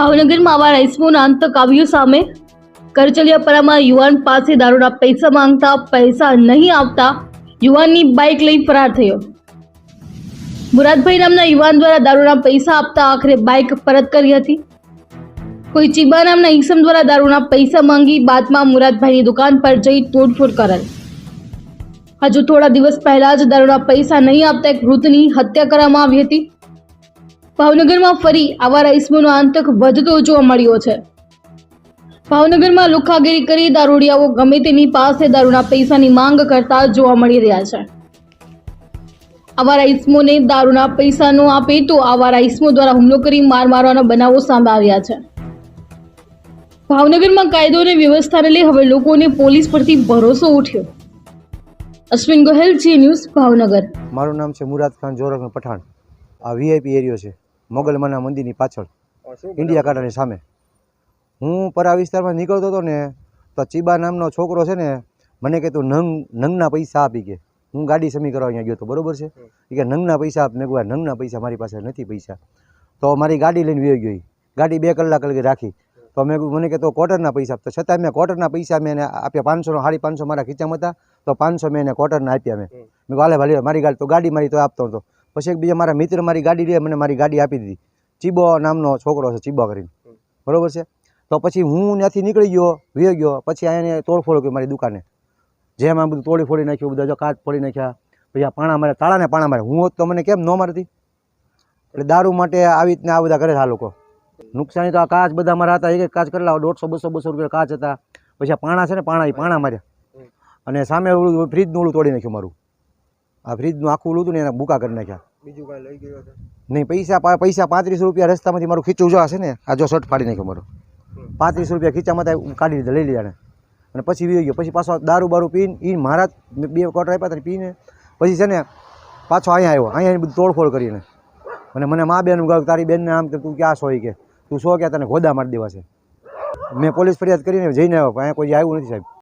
ભાવનગરમાં આવા રાઈસમોનો આતંક આવ્યો સામે કરચલિયાપરામાં યુવાન પાસે દારૂના પૈસા માંગતા પૈસા નહીં આપતા યુવાનની બાઇક લઈ ફરાર થયો. મુરાદભાઈ નામના યુવાન દ્વારા દારૂના પૈસા આપતા આખરે બાઇક પરત કરી હતી. કોઈ ચીબા નામના ઈસમ દ્વારા દારૂના પૈસા માંગી બાદમાં મુરાદભાઈની દુકાન પર જઈ તોડફોડ કરેલ હજુ થોડા દિવસ પહેલા જ દારૂના પૈસા નહીં આપતા એક વૃદ્ધની હત્યા કરવામાં આવી હતી. ભાવનગરમાં ફરી આવા રઈસમોનો આતંક વધતો જોવા મળ્યો છે. ભાવનગરમાં લુખાગીરી કરી દારૂડિયાઓ ગમે તેની પાસે દારૂના પૈસાની માંગ કરતા જોવા મળી રહ્યા છે. આવા રઈસમોને દારૂના પૈસાનો આપે તો આવા રઈસમો દ્વારા હુમલો કરી માર મારવાના બનાવો સામે આવ્યા છે. ભાવનગરમાં કાયદો અને વ્યવસ્થાને લઈ હવે લોકોને પોલીસ પરથી ભરોસો ઉઠ્યો. Ashwin Gohel, Zee news Bhavnagar. મારું નામ છે મુરાદ ખાન જોરક પઠાણ. આ વીઆઈપી એરિયો છે. મોગલમાના મંદિરની પાછળ ઇન્ડિયા કાંટાની સામે. હું પરા વિસ્તારમાં નીકળતો હતો ને તો ચીબા નામનો છોકરો છે ને મને કે તું નંગ નંગના પૈસા આપી કે. હું ગાડી સમી કરવા અહીંયા ગયો તો બરોબર છે? એ કે નંગના પૈસા આપ. મેં કહ્યું નંગના પૈસા મારી પાસે નથી પૈસા. તો મારી ગાડી લઈને વયો ગઈ ગાડી બે કલાક લગી રાખી. તો મેં મને કે તો ક્વાર્ટરના પૈસા તો છતાં મેં કોટરના પૈસા મેં એને આપ્યા. પાંચસો સાડી પાંચસો મારા ખીચામાં હતા તો પાંચસો મેં એને કોટરના આપ્યા મેં. મેં હાલે ભાલે મારી ગાડી તો ગાડી મારી તો આપતો હતો પછી એક બીજા મારા મિત્ર મારી ગાડી લે મને મારી ગાડી આપી દીધી. ચીબો નામનો છોકરો છે ચીબો કરીને. બરાબર છે? તો પછી હું ત્યાંથી નીકળી ગયો વી ગયો પછી અહીંયા તોડફોડ કરી મારી દુકાને. જેમ આ બધું તોડી ફોડી નાખ્યું બધા જો કાચ ફોડી નાખ્યા પછી આ પાણા મારે તાળાને પાણા મારે હું હોત તો મને કેમ ન મારતી? એટલે દારૂ માટે આવી રીતના આ બધા કરે છે આ લોકો. નુકસાની તો આ કાચ બધા મારા હતા એક એક કાચ કરેલા દોઢસો બસો બસો રૂપિયા કાચ હતા. પછી આ પાણા છે ને પાણા એ પાણા માર્યા. અને સામે ઓલું ફ્રીજનું ઓલું તોડી નાખ્યું મારું. આ ફ્રીજનું આખું ઓલું હતું ને એના બુકા કરી નાખ્યા. બીજું કાંઈ લઈ ગયો નહીં પૈસા પૈસા પાંત્રીસ રૂપિયા રસ્તામાંથી મારું ખીચું જોવા છે ને આ જો શર્ટ ફાડી નાખ્યો મારો. પાંત્રીસ રૂપિયા ખીચામાં કાઢી લીધા લઈ લીધા ને અને પછી વી ગયો. પછી પાછો દારૂ બારૂ પીને ઈન મારા બે ક્વાર્ટર આપ્યા હતા પીને પછી છે ને પાછો અહીંયા આવ્યો. અહીંયા બધું તોડફોડ કરીને અને મને મા બેન કહ્યું તારી બેનને આમ કે તું ક્યાં છો કે? તું સો કે તને ગોદા મારી દેવા છે. મેં પોલીસ ફરિયાદ કરીને જઈને આવ્યો અહીંયા કોઈ આવ્યું નથી સાહેબ.